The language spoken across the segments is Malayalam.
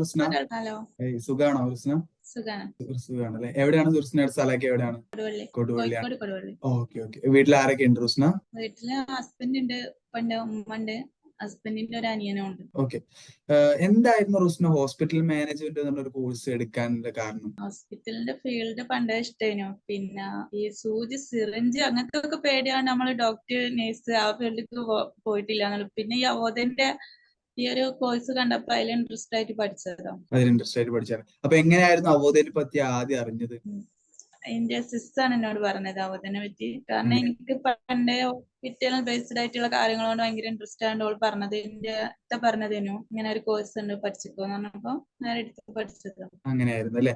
റുസ്ന ഹലോ. ഏയ് സുഖാണോ റുസ്ന സുഖാണ്. അല്ലെ എവിടെയാണ് റുസ്നയുടെ സ്ഥലമൊക്കെ എവിടെയാണ്? കൊടുവള്ളി. കൊടുവള്ളിയാണ് ഓക്കെ ഓക്കെ. വീട്ടിൽ ആരൊക്കെ ഉണ്ട് റുസ്ന വീട്ടിൽ ഹസ്ബൻഡ് ഉണ്ട് പണ്ട് ഉമ്മ ഉണ്ട്. ഹസ്ബൻഡിന്റെ ഒരു അനിയനുണ്ട് ഓക്കെ. എന്തായിരുന്നു റുസ്ന ഹോസ്പിറ്റൽ മാനേജ്മെന്റ് എന്നുള്ള ഒരു കോഴ്സ് എടുക്കാനുള്ള കാരണം? ഹോസ്പിറ്റലിന്റെ ഫീൽഡ് പണ്ടേ ഇഷ്ടേനു പിന്നെ ഈ സൂചി സിറിഞ്ച് അങ്ങനത്തെ ഒക്കെ പേടിയാണ് നമ്മൾ ഡോക്ടർ നേഴ്സ് ആ ഫീൽഡിലേക്ക് പോയിട്ടില്ല. പിന്നെ ഈ അവോധന്റെ ഈ ഒരു കോഴ്സ് കണ്ടപ്പോ അതിൽ ഇൻട്രസ്റ്റ് ആയിട്ട് പഠിച്ചതാ. അതിൽ ഇൻട്രസ്റ്റ് ആയിട്ട് പഠിച്ചാണ് അപ്പൊ എങ്ങനെയായിരുന്നു അവോധനെ പറ്റി ആദ്യം അറിഞ്ഞത്? എന്റെ സിസ്റ്ററാണ് എന്നോട് പറഞ്ഞത് അവോധനെ പറ്റി. കാരണം എനിക്ക് പണ്ടേ ഹോസ്പിറ്റൽ ബേസ്ഡ് ആയിട്ടുള്ള കാര്യങ്ങളോട് ഭയങ്കര ഇൻട്രസ്റ്റ് ആണ് ഓൾ പറഞ്ഞത് എന്റെ ഇത്ത പറഞ്ഞതിനു ഇങ്ങനെ ഒരു കോഴ്സ് ഉണ്ട് പഠിച്ചിക്കോന്ന് പറഞ്ഞപ്പോ ഞാൻ എടുത്ത് പഠിച്ചത്. അങ്ങനെയായിരുന്നു അല്ലെ?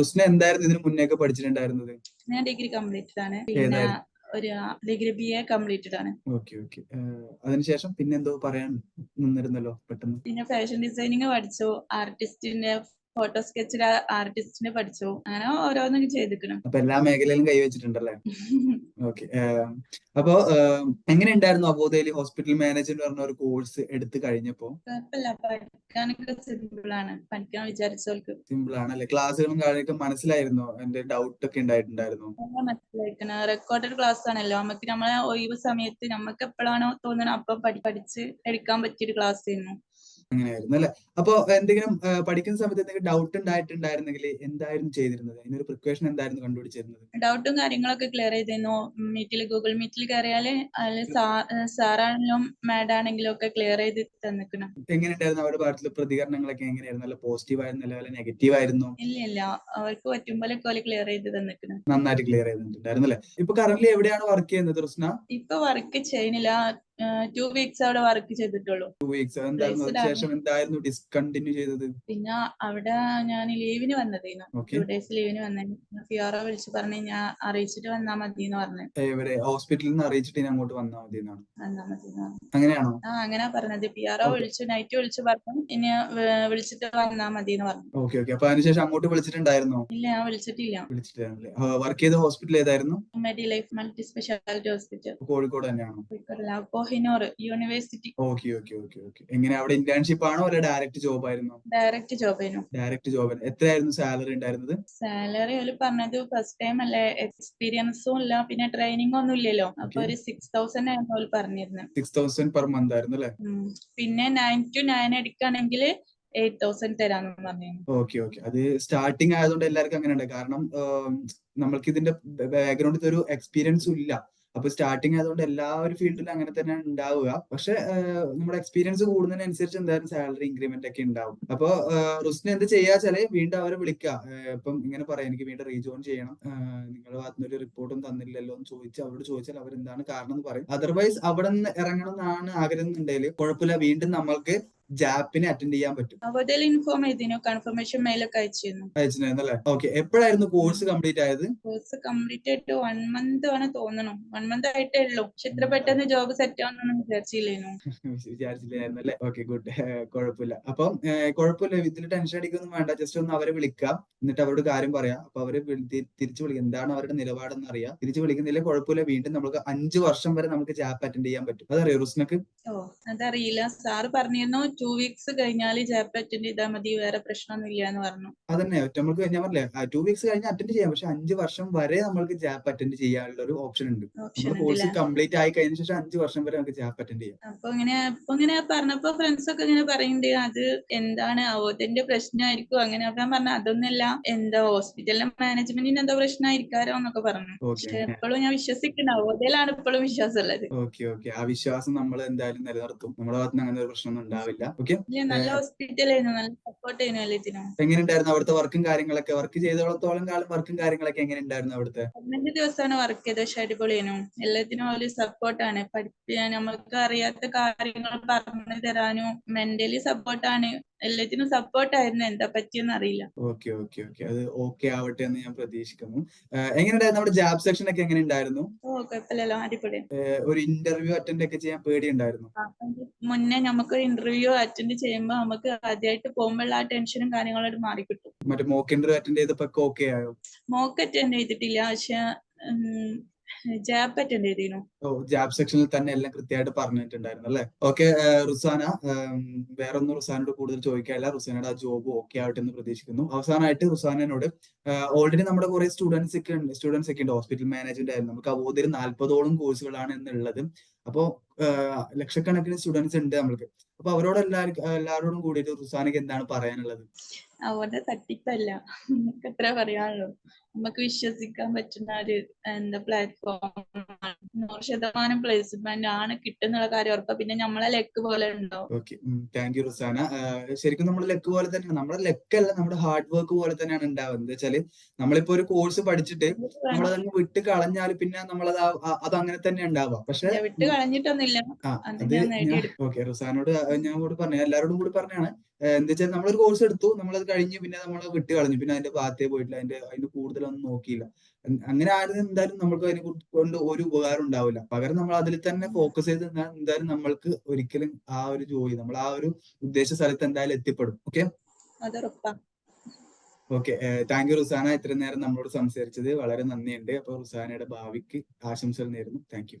റുസ്ന എന്തായിരുന്നു ഇതിന് മുന്നേ ഒക്കെ പഠിച്ചിട്ടുണ്ടായിരുന്നത്? ഞാൻ ഡിഗ്രി കംപ്ലീറ്റ് ആണ്. പിന്നെ? ഒരു ഡിഗ്രി ബി എ കംപ്ലീറ്റഡ് ആണ് ഓക്കെ. ഓക്കെ അതിനുശേഷം പിന്നെന്തോ പറയാൻ നിന്നിരുന്നല്ലോ പെട്ടെന്ന്? പിന്നെ ഫാഷൻ ഡിസൈനിങ് പഠിച്ചു. ആർട്ടിസ്റ്റിന്റെ ഫോട്ടോ സ്കെച്ച് ആർട്ടിസ്റ്റിനെ പഠിച്ചു. അങ്ങനെ ഓരോന്നും ചെയ്തിക്കണം അപ്പൊ എല്ലാ മേഖലയിലും കൈവച്ചിട്ടുണ്ടല്ലേ ഓക്കെ അപ്പോ എങ്ങനെ ഉണ്ടായിരുന്നു അബോധയിൽ ഹോസ്പിറ്റൽ മാനേജ്മെന്റ് പറഞ്ഞ ഒരു കോഴ്സ് എടുത്തു കഴിഞ്ഞപ്പോ? പഠിക്കാനൊക്കെ സിമ്പിൾ ആണ്. പഠിക്കാൻ വിചാരിച്ചവർക്ക്. സിമ്പിൾ ആണ് അല്ലെ ക്ലാസ്സുകളും കാര്യമൊക്കെ മനസ്സിലായിരുന്നോ? എന്റെ ഡൗട്ട് ഒക്കെ ഉണ്ടായിട്ടുണ്ടായിരുന്നു? മനസ്സിലാക്കണം റെക്കോർഡഡ് ക്ലാസ് ആണല്ലോ. നമുക്ക് നമ്മളെ ഒഴിവ് സമയത്ത് നമുക്ക് എപ്പോഴാണോ തോന്നുന്നത് അപ്പൊ പഠി- പഠിച്ച് എടുക്കാൻ പറ്റിയൊരു ക്ലാസ് ആയിരുന്നു. അങ്ങനെയായിരുന്നു അല്ലെ? അപ്പൊ എന്തെങ്കിലും പഠിക്കുന്ന സമയത്ത് എന്തെങ്കിലും ഡൗട്ട് ഉണ്ടായിട്ടുണ്ടായിരുന്നെങ്കിൽ എന്തായിരുന്നു ചെയ്തിരുന്നത്? അതിനൊരു പ്രിക്കോഷൻ എന്തായിരുന്നു കണ്ടുപിടിച്ചിരുന്നത്? ഡൗട്ടും കാര്യങ്ങളൊക്കെ ക്ലിയർ ചെയ്തിരുന്നു. മീറ്റിൽ ഗൂഗിൾ മീറ്റിൽ കയറിയാൽ സാറാണെങ്കിലും മാഡാണെങ്കിലും ഒക്കെ ക്ലിയർ ചെയ്ത് തന്നിക്കണം. എങ്ങനെയുണ്ടായിരുന്നു അവരുടെ ഭാഗത്തുള്ള പ്രതികരണങ്ങളൊക്കെ? എങ്ങനെയായിരുന്നു? നല്ല പോസിറ്റീവ് ആയിരുന്നു അല്ല നെഗറ്റീവ് ആയിരുന്നു? ഇല്ല ഇല്ല. അവർക്ക് പറ്റുമ്പോഴൊക്കെ പോലെ ക്ലിയർ ചെയ്ത് തന്നിക്കണം. നന്നായിട്ട് ക്ലിയർ ചെയ്തിട്ടുണ്ടായിരുന്നു അല്ലെ? ഇപ്പൊ കറന്റ് എവിടെയാണ് വർക്ക് ചെയ്യുന്നത് റുസ്ന? ഇപ്പൊ വർക്ക് ചെയ്യണില്ല ടു വീക്സ് അവിടെ വർക്ക് ചെയ്തിട്ടുള്ളൂ. ടു വീക്സ് എന്തായിരുന്നു അതിനുശേഷം എന്തായിരുന്നു ഡിസ്കണ്ടിന്യൂ ചെയ്തത്? പിന്നെ അവിടെ ഞാൻ ലീവിന് വന്നതേനു. ടു ഡേയ്സ് ലീവിന് വന്നു ഫിയോറ വിളിച്ച് പറഞ്ഞു ഞാൻ അറിയിച്ചിട്ട് വന്നാ മതി എന്ന് പറഞ്ഞു ഹോസ്പിറ്റലിൽ നിന്ന് അറിയിച്ചിട്ട് ഞാൻ അങ്ങോട്ട് വന്നാ മതി എന്നാണ് വന്നാ മതി അങ്ങനെയാണോ? ആ അങ്ങനെ പറഞ്ഞത്. പി ആർ വിളിച്ചു നൈറ്റ് വിളിച്ചു പറഞ്ഞു ഇനി വിളിച്ചിട്ട് വന്നാ മതി എന്ന് പറഞ്ഞു. ഓക്കെ ഓക്കെ അപ്പൊ അതിനുശേഷം അങ്ങോട്ട് വിളിച്ചിട്ടുണ്ടായിരുന്നോ? ഇല്ല ഞാൻ വിളിച്ചിട്ടില്ല. വിളിച്ചിട്ടില്ല വർക്ക് ചെയ്ത ഹോസ്പിറ്റൽ ഏതായിരുന്നു? Medi Life multi speciality hospital Kozhikode തന്നെയാണോ Kohinoor university. Okay okay okay okay. എങ്ങനെ? അവിടെ ഇന്റേൺഷിപ്പ് ആണോ അല്ല ഡയറക്റ്റ് ജോബ് ആയിരുന്നോ? ഡയറക്റ്റ് ജോബ് ആയിരുന്നു ഡയറക്റ്റ് ജോബ് എത്രയായിരുന്നു സാലറി ഉണ്ടായിരുന്നത്? സാലറി ഒരു പറഞ്ഞത് ഫസ്റ്റ് ടൈം അല്ലേ എക്സ്പീരിയൻസും ഇല്ല പിന്നെ ട്രെയിനിങ് ഒന്നും ഇല്ലല്ലോ. അപ്പൊ ഒരു സിക്സ് തൗസൻഡ് ആയിരുന്നു അവർ പറഞ്ഞിരുന്നത് സിക്സ് തൗസൻഡ് പെർ മന്ത് ആയിരുന്നു അല്ലെ? പിന്നെ നയൻ ടു നയൻ എടുക്കുകയാണെങ്കിൽ എയ്റ്റ് തൗസൻഡ് തരാന്ന് പറഞ്ഞു ഓക്കെ ഓക്കെ. അത് സ്റ്റാർട്ടിങ് ആയതുകൊണ്ട് എല്ലാവർക്കും അങ്ങനെ ഉണ്ട് കാരണം നമ്മൾക്ക് ഇതിന്റെ ബാക്ക്ഗ്രൗണ്ടിൽ ഒരു എക്സ്പീരിയൻസും ഇല്ല. അപ്പൊ സ്റ്റാർട്ടിങ് ആയതുകൊണ്ട് എല്ലാ ഒരു ഫീൽഡിലും അങ്ങനെ തന്നെ ഉണ്ടാവുക. പക്ഷെ നമ്മുടെ എക്സ്പീരിയൻസ് കൂടുന്നതിനനുസരിച്ച് എന്തായാലും സാലറി ഇൻക്രിമെന്റ് ഒക്കെ ഉണ്ടാവും. അപ്പൊ റുസ്നെ എന്ത് ചെയ്യാച്ചാൽ വീണ്ടും അവരെ വിളിക്കുക ഇപ്പം ഇങ്ങനെ പറയാം എനിക്ക് വീണ്ടും റീജോയിൻ ചെയ്യണം. നിങ്ങൾ ഭാഗത്തുനിന്ന് റിപ്പോർട്ടും തന്നില്ലല്ലോ എന്ന് ചോദിച്ച് അവരോട് ചോദിച്ചാൽ അവരെന്താണ് കാരണം എന്ന് പറയും. അതർവൈസ് അവിടെ നിന്ന് ഇറങ്ങണം എന്നാണ് ആഗ്രഹം എന്നുണ്ടെങ്കിൽ കുഴപ്പമില്ല. വീണ്ടും നമ്മൾക്ക് ജാപ്പിനെ അറ്റൻഡ് ചെയ്യാൻ പറ്റും. ഇൻഫോം കൺഫർമേഷൻ മെയിലൊക്കെ അയച്ചിരുന്നു. അല്ലേ ഓക്കെ എപ്പോഴായിരുന്നു കോഴ്സ് കംപ്ലീറ്റ് ആയത്? കോഴ്സ് കംപ്ലീറ്റ് ആയിട്ട് വൺ മന്ത് ആണ് തോന്നണം. വൺ മന്ത് ആയിട്ടേ ഉള്ളൂ. പക്ഷെ ഇത്ര പെട്ടെന്ന് ജോബ് സെറ്റ് ആവുന്നൊന്നും വിചാരിച്ചില്ലേനു. വിചാരിച്ചില്ലായിരുന്നു അല്ലേ ഓക്കെ ഗുഡ് കുഴപ്പമില്ല അപ്പം കുഴപ്പമില്ല ഇതിന് ടെൻഷൻ അടിക്കൊന്നും വേണ്ട. ജസ്റ്റ് ഒന്ന് അവരെ വിളിക്കാം. എന്നിട്ട് അവരോട് കാര്യം പറയാം. അപ്പൊ അവർ തിരിച്ചു വിളിക്കും. എന്താണ് അവരുടെ നിലപാടെന്ന് അറിയാം. തിരിച്ചു വിളിക്കുന്നില്ല. കുഴപ്പമില്ല വീണ്ടും നമുക്ക് അഞ്ച് വർഷം വരെ നമുക്ക് ജാപ്പ് അറ്റൻഡ് ചെയ്യാൻ പറ്റും. അതറിയോ റുസ്നക്ക്? ഓ അതറിയില്ല. സാറ് പറഞ്ഞിരുന്നു ടു വീക്സ് കഴിഞ്ഞാൽ ജാപ്പ് അറ്റൻഡ് ചെയ്താൽ മതി വേറെ പ്രശ്നമൊന്നും ഇല്ല എന്ന് പറഞ്ഞു. അതന്നെ നമുക്ക് ഞാൻ പറഞ്ഞില്ലേ ടു വീക്സ് കഴിഞ്ഞ് അറ്റൻഡ് ചെയ്യാം പക്ഷെ അഞ്ച് വർഷം വരെ നമ്മൾക്ക് ജാപ്പ് അറ്റൻഡ് ചെയ്യാനുള്ള ഒരു ഓപ്ഷൻ ഉണ്ട്. കോഴ്സ് കംപ്ലീറ്റ് ആയി കഴിഞ്ഞ ശേഷം അഞ്ച് വർഷം വരെ നമുക്ക് ജാപ്പ് അറ്റൻഡ് ചെയ്യാം. അപ്പൊ ഇങ്ങനെ ഇപ്പൊ ഇങ്ങനെ പറഞ്ഞപ്പോ ഫ്രണ്ട്സ് ഒക്കെ ഇങ്ങനെ പറയുന്നുണ്ട് അത് എന്താണ് അവതിന്റെ പ്രശ്നമായിരിക്കും അങ്ങനെ അപ്പൊ ഞാൻ പറഞ്ഞു അതൊന്നല്ല എന്താ ഹോസ്പിറ്റലിലെ മാനേജ്മെന്റിന് എന്തോ പ്രശ്നമായിരിക്കാരോ എന്നൊക്കെ പറഞ്ഞു. പക്ഷെ എപ്പോഴും ഞാൻ വിശ്വസിക്കുന്നു അവതയിലാണ് ഇപ്പോഴും വിശ്വാസം ഉള്ളത് ഓക്കെ ഓക്കെ ആ വിശ്വാസം നമ്മൾ എന്തായാലും നിലനിർത്തും. നമ്മുടെ ഭാഗത്ത് അങ്ങനെ ഒരു പ്രശ്നമൊന്നും ഉണ്ടാവില്ല. ഓക്കെ നല്ല ഹോസ്പിറ്റലായിരുന്നു നല്ല സപ്പോർട്ട് എല്ലാത്തിനും. എങ്ങനെയുണ്ടായിരുന്നു അവിടുത്തെ വർക്കും കാര്യങ്ങളൊക്കെ? വർക്ക് ചെയ്തോളത്തോളം കാലം വർക്കും കാര്യങ്ങളൊക്കെ എങ്ങനെ ഉണ്ടായിരുന്നു അവിടുത്തെ? പതിനഞ്ച് ദിവസമാണ് വർക്ക് ചെയ്തത് പക്ഷെ എല്ലാത്തിനും ഒരു സപ്പോർട്ടാണ് പഠിപ്പിക്കാൻ നമുക്ക് അറിയാത്ത കാര്യങ്ങൾ പറഞ്ഞു തരാനും മെന്റലി സപ്പോർട്ടാണ് എല്ലാത്തിനും സപ്പോർട്ട് ആയിരുന്നു. എന്താ പറ്റിയെന്ന് അറിയില്ല. ഓക്കെ ഓക്കെ ഓക്കെ അത് ഓക്കെ ആവട്ടെ എന്ന് ഞാൻ പ്രതീക്ഷിക്കുന്നു. എങ്ങനെയുണ്ടായിരുന്നു? നമ്മുടെ ജാബ് സെക്ഷൻ ഒക്കെ എങ്ങനെ ഉണ്ടായിരുന്നു ഓ കുഴപ്പമില്ലല്ലോ. അടിപൊളി ഒരു ഇന്റർവ്യൂ അറ്റൻഡ് ഒക്കെ ചെയ്യാൻ പേടി ഉണ്ടായിരുന്നു മുന്നേ നമുക്ക് ഒരു ഇന്റർവ്യൂ അറ്റൻഡ് ചെയ്യുമ്പോൾ നമുക്ക് ആദ്യമായിട്ട് പോകുമ്പോൾ ആ ടെൻഷനും കാര്യങ്ങളും മാറി കിട്ടും മറ്റേ മോക്ക് ഇന്റർവ്യൂ അറ്റൻഡ് ചെയ്തപ്പോ ഓക്കെ ആയോ? മോക്ക് അറ്റൻഡ് ചെയ്തിട്ടില്ല. പക്ഷെ ജാപ്പ് അറ്റൻഡ് ചെയ്തിരുന്നു ഓ ജാബ് സെക്ഷനിൽ തന്നെ എല്ലാം കൃത്യമായിട്ട് പറഞ്ഞിട്ടുണ്ടായിരുന്നു അല്ലെ? ഓക്കെ റുസാന വേറൊന്നും റുസാനോട് കൂടുതൽ ചോദിക്കാനില്ല. റുസാനയുടെ ആ ജോബ് ഓക്കെ ആവട്ടെ എന്ന് പ്രതീക്ഷിക്കുന്നു. അവസാനമായിട്ട് റുസാനോട് ഓൾറെഡി നമ്മുടെ കുറെ സ്റ്റുഡൻസ് ഒക്കെ ഉണ്ട്. സ്റ്റുഡൻസ് ഒക്കെ ഉണ്ട്. ഹോസ്പിറ്റൽ മാനേജ്മെന്റ് ആയിരുന്നു. നമുക്ക് അവോധയിൽ നാല്പതോളം കോഴ്സുകളാണ് എന്നുള്ളത്. അപ്പോ ലക്ഷക്കണക്കിന് സ്റ്റുഡൻസ് ഉണ്ട് നമ്മൾക്ക്. അപ്പൊ അവരോട് എല്ലാവർക്കും എല്ലാവരോടും കൂടിയിട്ട് റുസാനക്ക് എന്താണ് പറയാനുള്ളത്? അവരുടെ തട്ടിപ്പല്ല. നമുക്ക് എത്ര പറയാനുള്ളൂ? നമുക്ക് വിശ്വസിക്കാൻ പറ്റുന്ന ഒരു എന്താ പ്ലാറ്റ്ഫോം നൂറ് ശതമാനം പ്ലേസ്മെന്റ് ആണ് കിട്ടുന്നുള്ള കാര്യം ഉറപ്പാ. പിന്നെ നമ്മളെ ലെക്ക് പോലെ ഉണ്ടോ? ഓക്കെ. Thank you Rusana. ശരിക്കും നമ്മുടെ ലെക്ക് പോലെ തന്നെ നമ്മുടെ ലെക്ക് അല്ല നമ്മുടെ ഹാർഡ് വർക്ക് പോലെ തന്നെയാണ് ഉണ്ടാവുന്നത് വെച്ചാൽ നമ്മളിപ്പോ ഒരു കോഴ്സ് പഠിച്ചിട്ട് നമ്മളതങ്ങ് വിട്ട് കളഞ്ഞാൽ പിന്നെ നമ്മളത് അത് അങ്ങനെ തന്നെ ഉണ്ടാവാം പക്ഷെ വിട്ട് കളഞ്ഞിട്ടൊന്നുമില്ല. ഓക്കെ റുസാനോട് ഞാൻ കൂടി പറഞ്ഞു എല്ലാരോടും കൂടി പറഞ്ഞാണ് എന്താ വെച്ചാൽ നമ്മളൊരു കോഴ്സ് എടുത്തു നമ്മളത് കഴിഞ്ഞു പിന്നെ നമ്മൾ വിട്ട് കളഞ്ഞു പിന്നെ അതിന്റെ ഭാഗത്തേ പോയിട്ടില്ല അതിന്റെ അതിന്റെ കൂടുതലൊന്നും നോക്കിയില്ല. അങ്ങനെ ആരും എന്തായാലും നമ്മൾക്ക് അതിനെ കൊണ്ട് ഒരു ഉപകാരം ഉണ്ടാവില്ല. പകരം നമ്മൾ അതിൽ തന്നെ ഫോക്കസ് ചെയ്ത് എന്തായാലും നമ്മൾക്ക് ഒരിക്കലും ആ ഒരു ജോലി നമ്മൾ ആ ഒരു ഉദ്ദേശ സ്ഥലത്ത് എന്തായാലും എത്തിപ്പെടും. Okay? Okay thank you Rusana ഇത്രയും നേരം നമ്മളോട് സംസാരിച്ചത് വളരെ നന്ദിയുണ്ട്. അപ്പൊ റുസാനയുടെ ഭാവിക്ക് ആശംസകൾ നേരുന്നു. Thank you.